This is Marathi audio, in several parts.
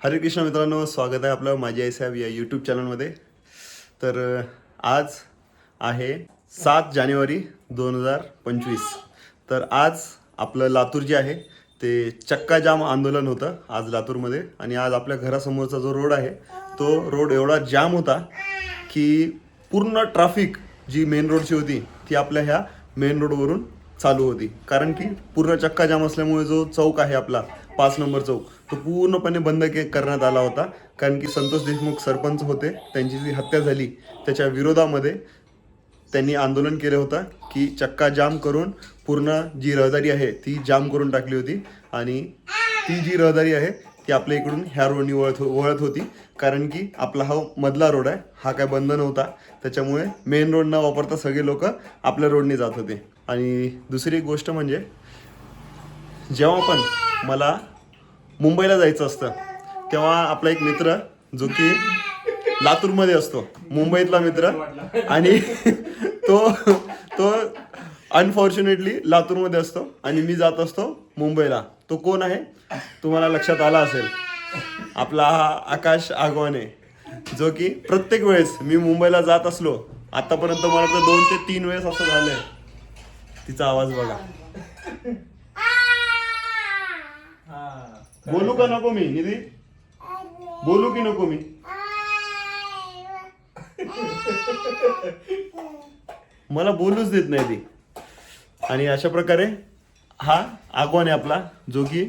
हरे कृष्ण मित्रांनो स्वागत आहे आपलं माझी आई साहेब या यूट्यूब चॅनलमध्ये तर आज आहे सात जानेवारी दोन हजार पंचवीस. तर आज आपलं लातूर जे आहे ते चक्का जाम आंदोलन होतं आज लातूरमध्ये. आणि आज आपल्या घरासमोरचा जो रोड आहे तो रोड एवढा जाम होता की पूर्ण ट्रॅफिक जी मेन रोडची होती ती आपल्या ह्या मेन रोडवरून चालू होती. कारण की पूर्ण चक्का जाम असल्यामुळे जो चौक आहे आपला पाच नंबर चौक. तो पूर्णपणे बंद के करण्यात आला होता. कारण की संतोष देशमुख सरपंच होते. त्यांची जी हत्या झाली त्याच्या विरोधामध्ये त्यांनी आंदोलन केलं होतं की चक्का जाम करून पूर्ण जी रहदारी आहे ती जाम करून टाकली होती. आणि ती जी रहदारी आहे ती आपल्या इकडून ह्या रोडनी वळत हो- वळत होती. कारण की आपला हा मधला रोड आहे हा काय बंद नव्हता. त्याच्यामुळे मेन रोड न वापरता सगळे लोक आपल्या रोडने जात होते. आणि दुसरी एक गोष्ट म्हणजे जेव्हा पण मला मुंबईला जायचं असतं तेव्हा आपला एक मित्र जो की लातूरमध्ये असतो मुंबईतला मित्र. आणि तो तो अनफॉर्च्युनेटली लातूरमध्ये असतो आणि मी जात असतो मुंबईला. तो कोण आहे? तुम्हाला लक्षात आला असेल. आपला हा आकाश आगवाने जो की प्रत्येक वेळेस मी मुंबईला जात असलो आतापर्यंत मला तर दोन ते तीन वेळेस असं झालंय. तिचा आवाज बघा. बोलू का नको मी निधी? बोलू की नको मी? मला बोलूच देत नाही ती. आणि अशा प्रकारे हा आगवान आहे आपला जो की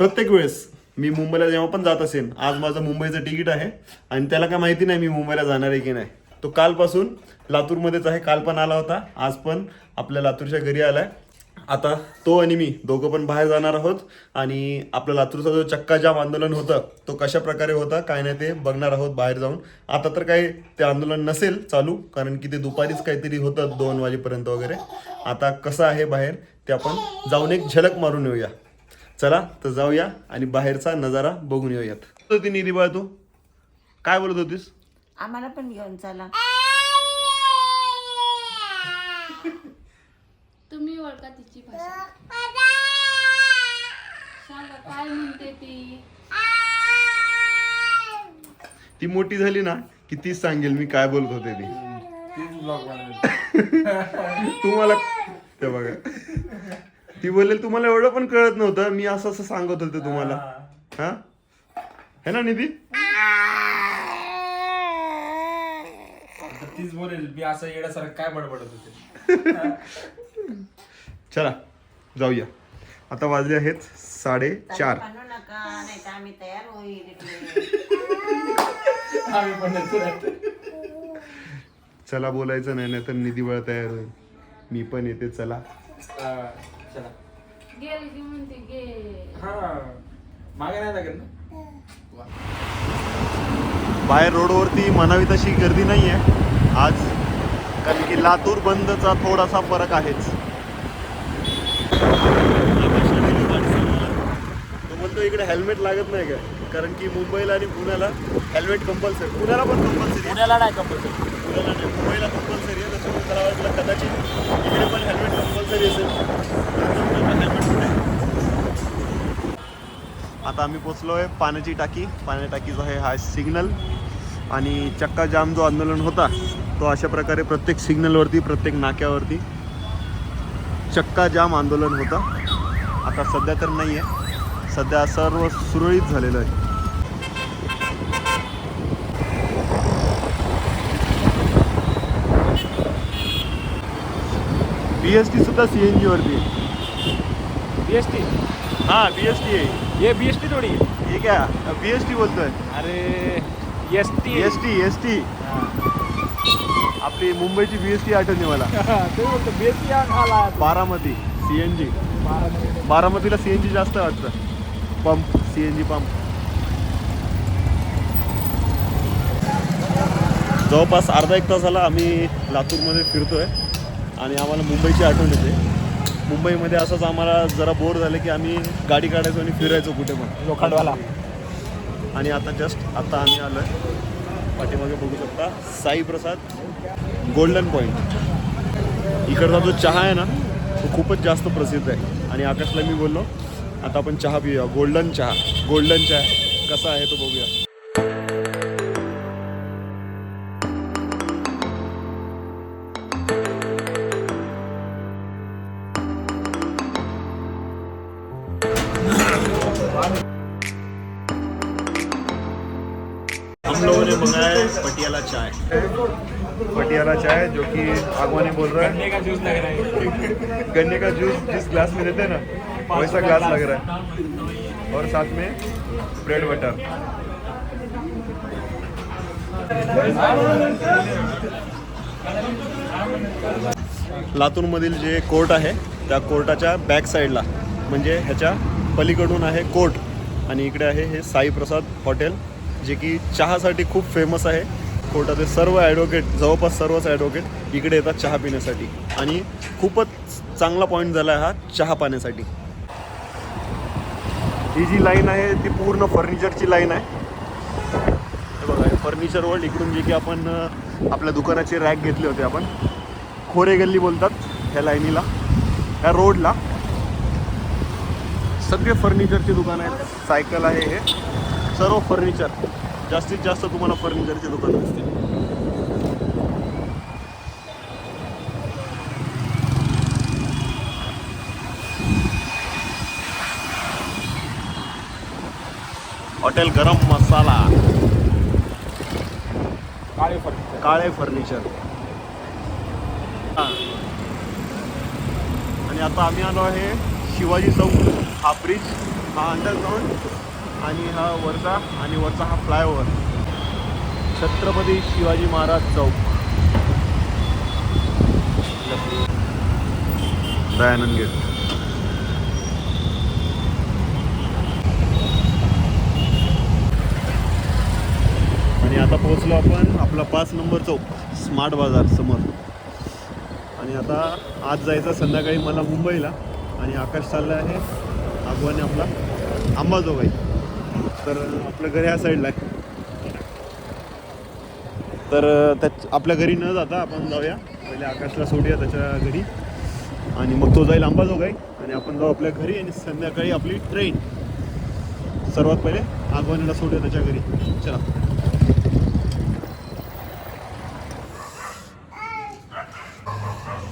प्रत्येक वेळेस मी मुंबईला जेव्हा पण जात असेल आज माझं मुंबईचं तिकीट आहे. आणि त्याला काय माहिती नाही मी मुंबईला जाणार आहे की नाही. तो कालपासून लातूरमध्येच आहे काल पण आला होता आज पण आपल्या लातूरच्या घरी आलाय. आता तो आणि मी दोघं पण बाहेर जाणार आहोत आणि आपल्या लातूरचा जो चक्का जाम आंदोलन होतं तो कशा प्रकारे होता काय नाही ते बघणार आहोत बाहेर जाऊन. आता तर काही ते आंदोलन नसेल चालू कारण की ते दुपारीच काहीतरी होतं दोन वाजेपर्यंत वगैरे. आता कसं आहे बाहेर ते आपण जाऊन एक झलक मारून येऊया. चला तर जाऊया आणि बाहेरचा नजारा बघून येऊयात. होती निधी बाळ तू. काय बोलत होतीस? आम्हाला पण घेऊन चला. ओळखा तिची भाषा. सांगा काय म्हणते ती? ती मोठी झाली ना की तीच सांगेल मी काय बोलत होते ती. तीच ब्लॉग बनवली. तुम्हाला ते बघा. ती बोलेल तुम्हाला एवढं पण कळत नव्हतं मी असं असं सांगत होते तुम्हाला. हा. है? ना निधी? तीच बोलेल मी असं येण्यासारखं काय बडबडत होते? चला जाऊया. आता वाजले आहेत साडेचार. चला बोलायचं नाही नाही तर निधी बळ तयार होईल. मी पण येते चला. हा, हा. बाहेर रोडवरती म्हणावी तशी गर्दी नाही आहे आज कारण की लातूर बंदचा थोडासा फरक आहेच. तो म्हणतो इकडे हेल्मेट लागत नाही का? कारण की मुंबईला आणि पुण्याला हेल्मेट कंपल्सरी पुण्याला पण कंपल्सरी पुण्याला नाही कंपल्सरी पुण्याला नाही मुंबईला कंपल्सरी आहे. त्याच्यामुळे मला वाटलं कदाचित इकडे पण हेल्मेट कंपल्सरी असेल. आता आम्ही पोचलो आहे पाण्याची टाकी. पाण्याची टाकीचा आहे हा सिग्नल आणि चक्का जाम जो आंदोलन होता तो अशा प्रकारे प्रत्येक सिग्नलवरती प्रत्येक नाक्यावरती चक्का जाम आंदोलन होतं. आता सध्या तर नाही आहे सध्या सर्व सुरळीत झालेलं आहे. बी एस टी सुद्धा सी एन जीवरती आहे. बीएसटी हां बी एस टी आहे. ये बीएसटी थोडी? आहे. हे क्या बी एस टी बोलतोय अरे S T S T S T आपली मुंबईची बी एस टी आठवली मला. ते बोलतो बीएसटी आला बारामती सी एन जी बारामतीला सी एन जी जास्त आहे वाटतं. Pump C N G pump जवळपास अर्धा एक तासाला आम्ही लातूरमध्ये फिरतोय आणि आम्हाला मुंबईची आठवण येते. मुंबईमध्ये असंच आम्हाला जरा बोर झालं की आम्ही गाडी काढायचो आणि फिरायचो कुठे पण. लोखंडवाला. आणि आता जस्ट आता आम्ही आलो आहे पाठीमागे बघू शकता साई प्रसाद गोल्डन पॉईंट इकडचा जो चहा आहे ना तो खूपच जास्त प्रसिद्ध आहे. आणि आकाशला मी बोललो आता आपण चहा पिऊया. गोल्डन चहा. गोल्डन चहा. कसा आहे तो बघूया. पटियाला चाय. पटियाला चाय जो कि आगवानी बोल रहा है। गन्ने का जूस लग रहा है। गन्ने का जूस जिस ग्लास में देते हैं ना वैसा ग्लास लग रहा है। और साथ में ब्रेड बटर लातूरमधील जे कोर्ट आहे त्या कोर्टाच्या बॅक साईडला म्हणजे ह्याच्या पलीकडून आहे कोर्ट. आणि इकडे आहे हे साई प्रसाद हॉटेल जे की चहासाठी खूप फेमस आहे. कोर्टाचे सर्व ॲडव्होकेट जवळपास सर्वच ॲडव्होकेट इकडे येतात चहा पिण्यासाठी. आणि खूपच चांगला पॉईंट झाला आहे हा चहा पाण्यासाठी. ही जी लाईन आहे ती पूर्ण फर्निचरची लाईन आहे. बघा फर्निचर वर्ल्ड इकडून जे की आपण आपल्या दुकानाचे रॅक घेतले होते आपण. खोरे गल्ली बोलतात ह्या लाईनीला ह्या रोडला सगळे फर्निचरचे दुकान आहेत. सायकल आहे हे. सर्व फर्निचर जास्तीत जास्त तुम्हाला फर्निचरचे दुकान दिसतील. हॉटेल गरम मसाला. काळे फर्निचर. काळे फर्निचर. आणि आता आम्ही आलो आहे शिवाजी चौक हा ब्रिज हा अंडरग्राऊंड आणि हा वरचा आणि वरचा हा फ्लायओव्हर छत्रपती शिवाजी महाराज चौक. दयानंद गेट. आणि आता पोहोचलो आपण आपला पाच नंबर चौक स्मार्ट बाजार समोर. आणि आता आज जायचं संध्याकाळी मला मुंबईला आणि आकाश चालला आहे आगवाने आपला अंबाजोगाई तर आपलं घर ह्या साईडला आहे तर त्या आपल्या घरी न जाता आपण जाऊया. पहिले आकाशला सोडूया त्याच्या घरी. आणि मग तो जाईल अंबाजोगाई. आणि आपण जाऊ आपल्या घरी आणि संध्याकाळी आपली ट्रेन सर्वात पहिले आगवानीला सोडूया त्याच्या घरी. चला.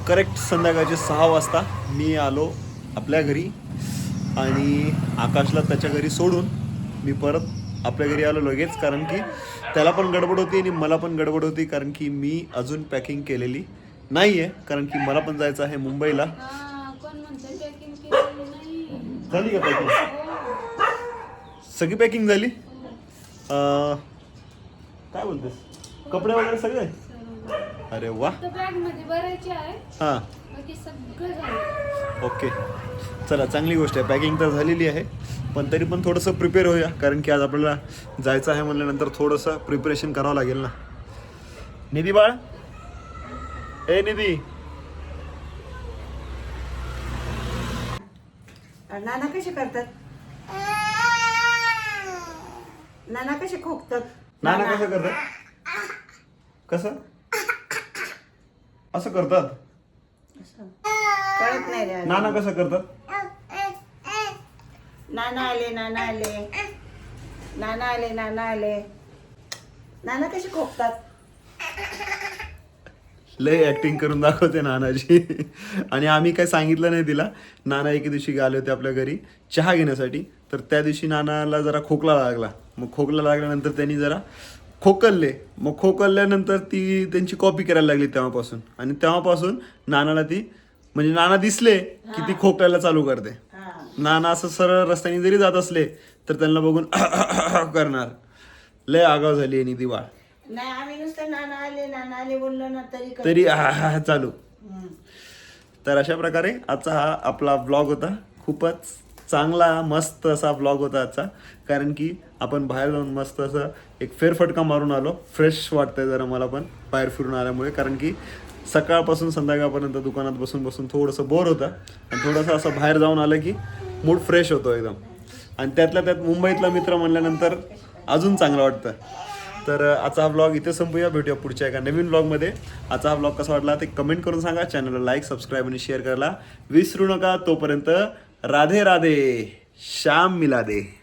करेक्ट संध्याकाळचे सहा वाजता मी आलो आपल्या घरी. आणि आकाशला त्याच्या घरी सोडून मी परत आपल्या घरी आलो लगेच कारण की त्याला पण गडबड होती आणि मला पण गडबड होती कारण की मी अजून पॅकिंग केलेली नाही आहे कारण की मला पण जायचं आहे मुंबईला. झाली का पॅकिंग. सगळी पॅकिंग झाली? काय बोलतेस? कपडे वगैरे सगळे. अरे वा. हां. ओके. चला चांगली गोष्ट आहे. पॅकिंग तर झालेली आहे. पण तरी पण थोडंसं प्रिपेअर होऊया कारण की आज आपल्याला जायचं आहे म्हणल्यानंतर थोडंसं प्रिपरेशन करावं लागेल ना. निधी बाळ? ए निधी. नाना कसे करतात? नाना कसे खोकतात? नाना कसं करतात? कसं? असं करतात? कळत नाही रे नाना कसं करतात? नाना आले नाना आले नाना आले नाना आले नाना कसे खोकतात? लय ऍक्टिंग करून दाखवते नानाची आणि आम्ही काय सांगितलं नाही तिला. नाना एके दिवशी आले होते आपल्या घरी चहा घेण्यासाठी. तर त्या दिवशी नानाला जरा खोकला लागला. मग खोकला लागल्यानंतर त्यांनी जरा खोकलले. मग खोकलल्यानंतर ती त्यांची कॉपी करायला लागली तेव्हापासून. आणि तेव्हापासून नानाला ती म्हणजे नाना दिसले की ती खोकायला चालू करते. नाना असं सरळ रस्त्याने जरी जात असले तर त्यांना बघून करणार. लय आगाव झाली आहे निधी बाळ नाही आम्ही नुसतं नाना आले नाना आले बोललो ना तरी हा हा हा चालू. हम्म. तर अशा प्रकारे आजचा हा आपला ब्लॉग होता. खूपच चांगला मस्त असा ब्लॉग होता आजचा. कारण की आपण बाहेर जाऊन मस्त असं एक फेरफटका मारून आलो. फ्रेश वाटतंय जरा मला पण बाहेर फिरून आल्यामुळे. कारण की सकाळपासून संध्याकाळपर्यंत दुकानात बसून बसून थोडंसं बोर होतं. आणि थोडंसं असं बाहेर जाऊन आलं की मूड फ्रेश होतो एकदम. आणि त्यातल्या त्यात मुंबईतला मित्र म्हणल्यानंतर अजून चांगलं वाटतं. तर आजचा हा ब्लॉग इथे संपूया. भेटूया पुढच्या एका नवीन ब्लॉगमध्ये आजचा हा ब्लॉग कसा वाटला ते कमेंट करून सांगा. चॅनलला लाईक सबस्क्राईब आणि शेअर करायला विसरू नका. तोपर्यंत राधे राधे श्याम मिला दे